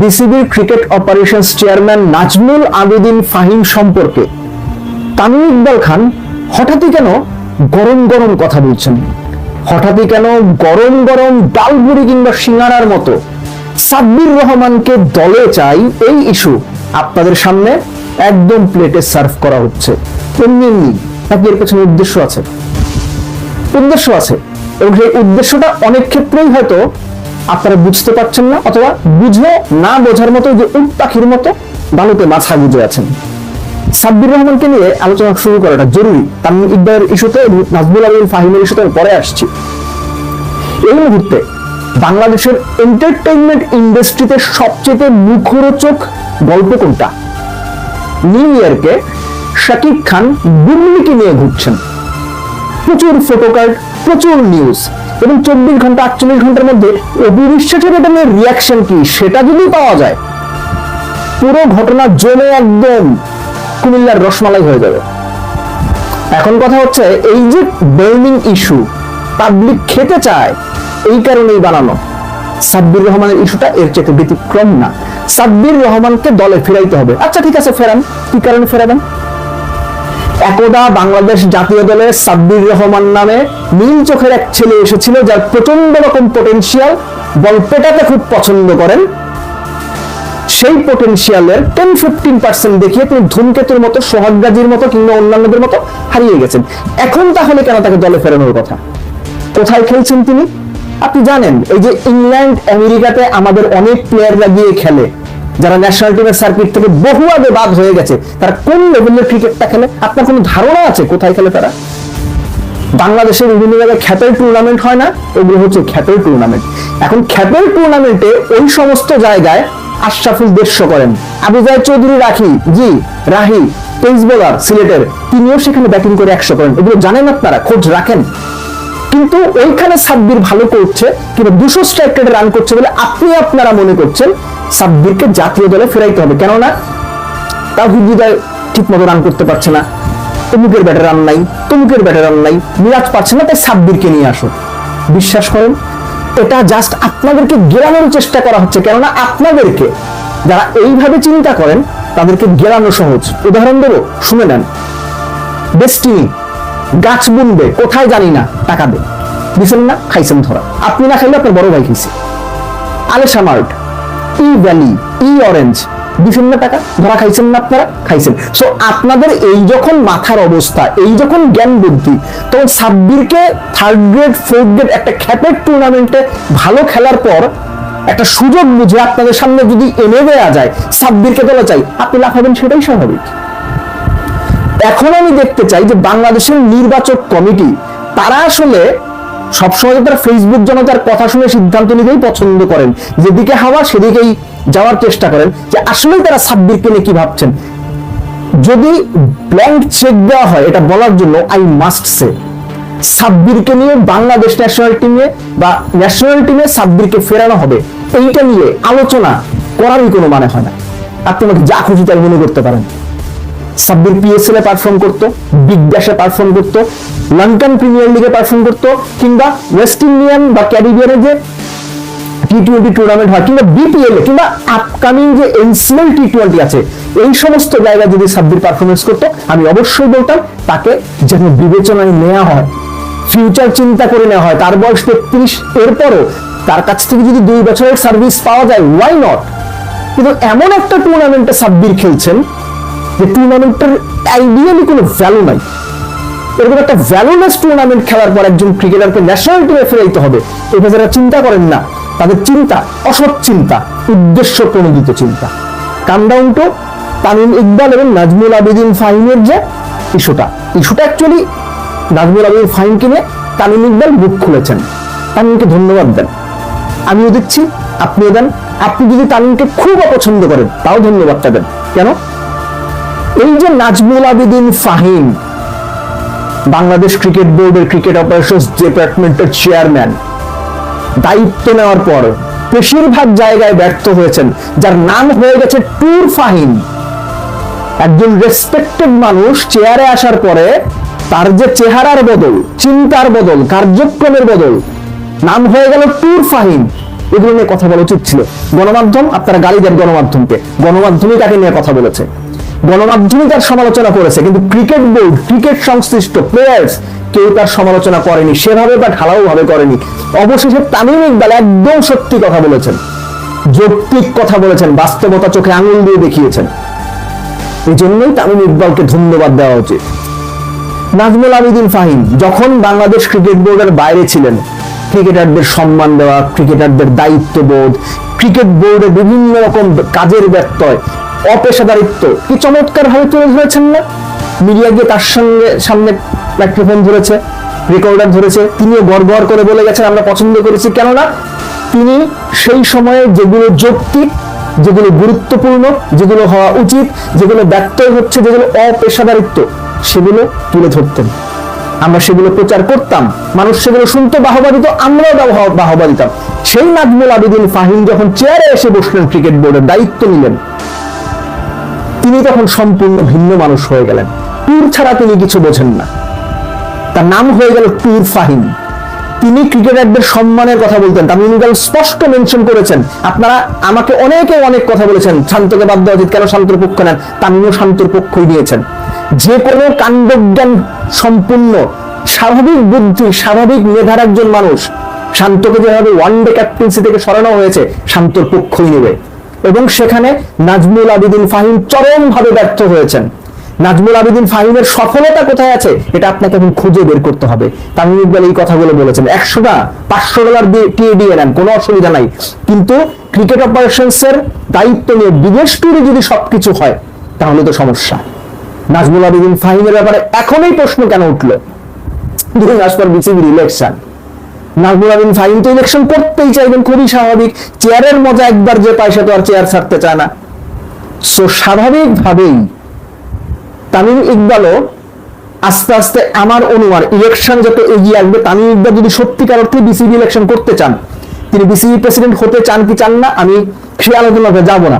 বিসিবির cricket operations chairman Nazmul Abedin Fahim সম্পর্কে। তামিম ইকবাল খান হঠাৎই কেন গরম গরম কথা বলছেন? হঠাৎই কেন গরম গরম ডালবুড়ি কিংবা সিঙ্গারার মতো? সাব্বির রহমানকে দলে চাই এই ইস্যু আপনাদের সামনে একদম প্লেটে সার্ভ করা হচ্ছে। এমনি নাকি এর পেছনে উদ্দেশ্য আছে? উদ্দেশ্য আছে। এবং সেই উদ্দেশ্যটা অনেক ক্ষেত্রেই হয়তো আপনারা বুঝতে পারছেন না অথবা বুঝে না বোঝার মতো যে উট পাখির মতো বালুতে মাথা গুজে আছেন। সাব্বির রহমানকে নিয়ে আলোচনা শুরু করাটা জরুরি। তামিম ইকবালের ইস্যুতে এবং নাজমুল আলীম ফাহিমের ইস্যুতে পরে আসছি। এই মুহূর্তে বাংলাদেশের এন্টারটেইনমেন্ট ইন্ডাস্ট্রিতে সবচেয়ে মুখরোচক গল্প কোনটা? নিউ ইয়ারকে শাকিব খান বুবলিকে নিয়ে ঘুরছেন। প্রচুর ফটোকার্ড প্রচুর নিউজ এবং চব্বিশ ঘণ্টা, আটচল্লিশ ঘণ্টার মধ্যে অবিশ্বাসের এটা রিয়াকশন কি? সেটা যদি পাওয়া যায়, পুরো ঘটনা জমে একদম কুমিল্লার রসমালাই হয়ে যাবে। এখন কথা হচ্ছে, এই যে বার্নিং ইস্যু পাবলিক খেতে চায়, এই কারণেই বানানো। সাব্বির রহমানের ইস্যুটা এর চেয়ে ব্যতিক্রম না। সাব্বির রহমানকে দলে ফেরাইতে হবে। আচ্ছা ঠিক আছে, ফেরান। কি কারণে ফেরাবেন? একদা বাংলাদেশ জাতীয় দলে সাব্বির রহমান নামে নীল চোখের এক ছেলে এসেছিল যার প্রচণ্ড রকম পটেনশিয়াল বল পেটাতে খুব পছন্দ করেন। সেই পটেনশিয়ালের টেন ফিফটিন পার্সেন্ট দেখিয়ে তিনি ধূমকেতুর মতো সোহাগগাজির মতো কিংবা অন্যান্যদের মতো হারিয়ে গেছেন। এখন তাহলে কেন তাকে দলে ফেরানোর কথা? কোথায় খেলছেন তিনি? আপনি জানেন, এই যে ইংল্যান্ড, আমেরিকাতে আমাদের অনেক প্লেয়াররা গিয়ে খেলে। যারা ন্যাশনাল টিমের সার্কিট থেকে বহু আগে বাদ হয়ে গেছে, তারা কোন লেভেলের ক্রিকেটটা খেলে? আপনার কোনো ধারণা আছে কোথায় খেলে তারা? বাংলাদেশের বিভিন্ন জায়গায় খ্যাতের টুর্নামেন্ট হয় না ওগুলো হচ্ছে খ্যাতের টুর্নামেন্ট এখন খ্যাতের টুর্নামেন্টে ওই সমস্ত জায়গায় আশরাফুল দেড়শো করেন আবু জাহেদ চৌধুরী রাখি, জি, রাহি পেস বোলার সিলেটের, তিনিও সেখানে ব্যাটিং করে একশো করেন। এগুলো জানেন আপনারা, খোঁজ রাখেন। কিন্তু ওইখানে সাব্বির ভালো করছে কিন্তু দুশো স্ট্রাইক রান করছে বলে আপনি আপনারা মনে করছেন সাব্বিরকে জাতীয় দলে ফেরাইতে হবে। কেননা তাও হৃদয় ঠিক মতো রান করতে পারছে না। তমুকের ব্যাটে রান নাই, তমুকের ব্যাটে রান নাই, মিরাজ পারছে না, তাই সাব্বিরকে নিয়ে আসো। বিশ্বাস করেন, এটা জাস্ট আপনাদেরকে গেরানোর চেষ্টা করা হচ্ছে। কেননা আপনাদেরকে যারা এইভাবে চিন্তা করেন, তাদেরকে গেরানো সহজ। উদাহরণ দেবো, শুনে নেন। ডেস্টিনি গাছ বুনবে, কোথায় জানি না, টাকা দে। দিছেন না, খাইছেন ধরা। আপনি না খাইলে আপনার বড় ভাই খাইছে। আলেশা মার্ট ভ্যালি ই অরেঞ্জ বিভিন্ন টাকা ধরা খাইছেন না আপনারা? খাইছেন। সো আপনাদের এই যখন মাথার অবস্থা, এই যখন জ্ঞান বুদ্ধি, তখন সাব্বিরকে থার্ড গ্রেড ফোর্থ গ্রেড একটা খ্যাপের টুর্নামেন্টে ভালো খেলার পর একটা সুযোগ বুঝে আপনাদের সামনে যদি এনে দেওয়া যায়, সাব্বিরকে দলে চাই আপনি লাফাবেন, সেটাই স্বাভাবিক। এখন আমি দেখতে চাই যে বাংলাদেশের নির্বাচক কমিটি, তারা আসলে সবসময় তারা ফেসবুক জনতার কথা শুনে সিদ্ধান্ত নিতেই পছন্দ করেন। যেদিকে হাওয়া, সেদিকেই যাওয়ার চেষ্টা করেন যে আসলেই তারা সাব্বিরকে নিয়ে কি ভাবছেন। যদি ব্ল্যাঙ্ক চেক দেওয়া হয়, এটা বলার জন্য আই মাস্ট সে সাব্বিরকে নিয়ে বাংলাদেশ ন্যাশনাল টিমে বা ন্যাশনাল টিমে সাব্বিরকে ফেরানো হবে, এইটা নিয়ে আলোচনা করারই কোনো মানে হয় না। আপনি আমাকে যা খুশি তাই মনে করতে পারেন। সাব্বির পিএসএল এ পারফর্ম করতো বিগ ড্যাশে পারফর্ম করতো লন্ডন প্রিমিয়ার লিগে পারফর্ম করতো, কিংবা ওয়েস্ট ইন্ডিয়ান বা ক্যারিবিয়ানের যে টি টোয়েন্টি টুর্নামেন্ট হয়, কিংবা বিপিএল কিংবা আপকামিং যে এনসিএল টি টোয়েন্টি আছে, এই সমস্ত জায়গায় যদি সাব্বির পারফরমেন্স করতো, আমি অবশ্যই বলতাম, তাকে যেন বিবেচনায় নেওয়া হয় ফিউচার চিন্তা করে নেওয়া হয়। তার বয়স তেত্রিশ, এরপরও তার কাছ থেকে যদি দুই বছরের সার্ভিস পাওয়া যায় ওয়াই নট কিন্তু এমন একটা টুর্নামেন্টে সাব্বির খেলছেন যে টুর্নামেন্টের আইডিয়ালি কোনো ভ্যালু নাই। এরকম একটা ভ্যালুলেস টুর্নামেন্ট খেলার পর একজন ক্রিকেটারকে ন্যাশনাল টিমে হবে। এটা যারা চিন্তা করেন না, তাদের চিন্তা, অসৎ চিন্তা, উদ্দেশ্য প্রণোদিত চিন্তা। Come down to Tamim Iqbal এবং নাজমুল আবেদিন ফাহিমের যে ইস্যুটা ইস্যুটা অ্যাকচুয়ালি নাজমুল আবেদিন ফাহিমকে নিয়ে তামিম ইকবাল মুখ খুলেছেন। তামিমকে ধন্যবাদ দেন। আমিও দিচ্ছি আপনিও দেন। আপনি যদি তামিমকে খুব অপছন্দ করেন, তাও ধন্যবাদটা দেন। কেন? এই যে নাজমুল আবেদিন ফাহিম, বাংলাদেশ ক্রিকেট বোর্ডের ক্রিকেট অপারেশনস ডিপার্টমেন্টের চেয়ারম্যান, দায়িত্ব নেওয়ার পর বেশিরভাগ জায়গায় ব্যর্থ হয়েছেন, যার নাম হয়ে গেছে ট্যুর ফাহিম। একজন রেসপেক্টেড মানুষ চেয়ারে আসার পরে তার যে চেহারার বদল, চিন্তার বদল, কার্যক্রমের বদল, নাম হয়ে গেল ট্যুর ফাহিম। এগুলো নিয়ে কথা বলা উচিত ছিল। গণমাধ্যম, আপনারা গালি দেন গণমাধ্যমকে, গণমাধ্যমই তাকে নিয়ে কথা বলেছে। গণমাধ্যমই তার সমালোচনা করেছে, কিন্তু ক্রিকেট বোর্ড, ক্রিকেট সংশ্লিষ্ট প্লেয়ার্স কেউ তার সমালোচনা করেনি, সেভাবে বা ঢালাও ভাবে করেনি। অবশেষে তামিম ইকবাল একদম সত্যি কথা বলেছেন, যৌক্তিক কথা বলেছেন, বাস্তবতা চোখে আঙুল দিয়ে দেখিয়েছেন। এই জন্যই তামিম ইকবালকে ধন্যবাদ দেওয়া উচিত। নাজমুল আবেদিন ফাহিম, যখন বাংলাদেশ ক্রিকেট বোর্ডের বাইরে ছিলেন, ক্রিকেটারদের সম্মান দেওয়া, ক্রিকেটারদের দায়িত্ববোধ ক্রিকেট বোর্ডে বিভিন্ন রকম কাজের ব্যত্যয় অপেশাদারিত্ব। কি চমৎকার ভাবে তুলে ধরেছেন না? মিডিয়া গিয়ে তার সঙ্গে সামনে মাইক্রোফোন ধরেছে রেকর্ডার ধরেছে, তিনিও গড় গড় করে বলে গেছেন, আমরা পছন্দ করেছি। কেননা তিনি সেই সময়ে যেগুলো যৌক্তিক, যেগুলো গুরুত্বপূর্ণ, যেগুলো হওয়া উচিত, যেগুলো ব্যত্যয় হচ্ছে, যেগুলো অপেশাদারিত্ব, সেগুলো তুলে ধরতেন। আমরা সেগুলো প্রচার করতাম, মানুষ সেগুলো শুনতো, বাহবা দিত, আমরাও বাহবা দিতাম। সেই নাজমুল আবেদিন ফাহিম যখন চেয়ারে এসে বসলেন ক্রিকেট বোর্ডের দায়িত্ব নিলেন তিনি তখন সম্পূর্ণ ভিন্ন মানুষ হয়ে গেলেন। ট্যুর ছাড়া তিনি কিছু বোঝেন না। তার নাম হয়ে গেল ট্যুর ফাহিম। তিনি ক্রিকেটারদের সম্মানের কথা বলতেন। তামিম ইকবাল স্পষ্ট মেনশন করেছেন, আপনারা আমাকে অনেকে অনেক কথা বলেছেন। শান্তকে বাদ দেওয়া উচিত কেন শান্তর পক্ষ নেন? তামিমও শান্তর পক্ষই নিয়েছেন যে কোনো কাণ্ডজ্ঞান সম্পূর্ণ, স্বাভাবিক বুদ্ধি, স্বাভাবিক মেধার একজন মানুষ, শান্তকে যেভাবে ওয়ান ডে ক্যাপ্টেন্সি থেকে সরানো হয়েছে, শান্তর পক্ষই নেবে। এবং সেখানে নাজমুল আবিদিন ফাহিম চরমভাবে ব্যর্থ হয়েছেন। নাজমুল আবেদিন ফাহিমের সফলতা কোথায় আছে, এটা আপনাকে এখন খুঁজে বের করতে হবে। তামিম ইকবাল এই কথাগুলো বলেছেন একশোটা পাঁচশো ডলার দিয়ে দিয়ে নেন, কোনো অসুবিধা নাই। কিন্তু ক্রিকেট অপারেশনস এর দায়িত্ব নিয়ে বিদেশ ট্যুরে যদি সবকিছু হয়, তাহলে তো সমস্যা। নাজমুল আবেদিন ফাহিমের ব্যাপারে এখনই প্রশ্ন কেন উঠল? দুই মাস পর বিসিবির ইলেকশন নাজমুল ফাহিম তো ইলেকশন করতেই চাইবেন, খুবই স্বাভাবিক। চেয়ারের মজা একবার যে পায় সে তো আর চেয়ার ছাড়তে চায় না। সো স্বাভাবিকভাবেই তামিম ইকবালও আস্তে আস্তে আমার অনুমান ইলেকশন যত এগিয়ে আসবে, তামিম ইকবাল যদি সত্যিকার অর্থে বিসিবি ইলেকশন করতে চান, তিনি বিসিবি প্রেসিডেন্ট হতে চান কি চান না, আমি সে আলোচনাতে যাব না।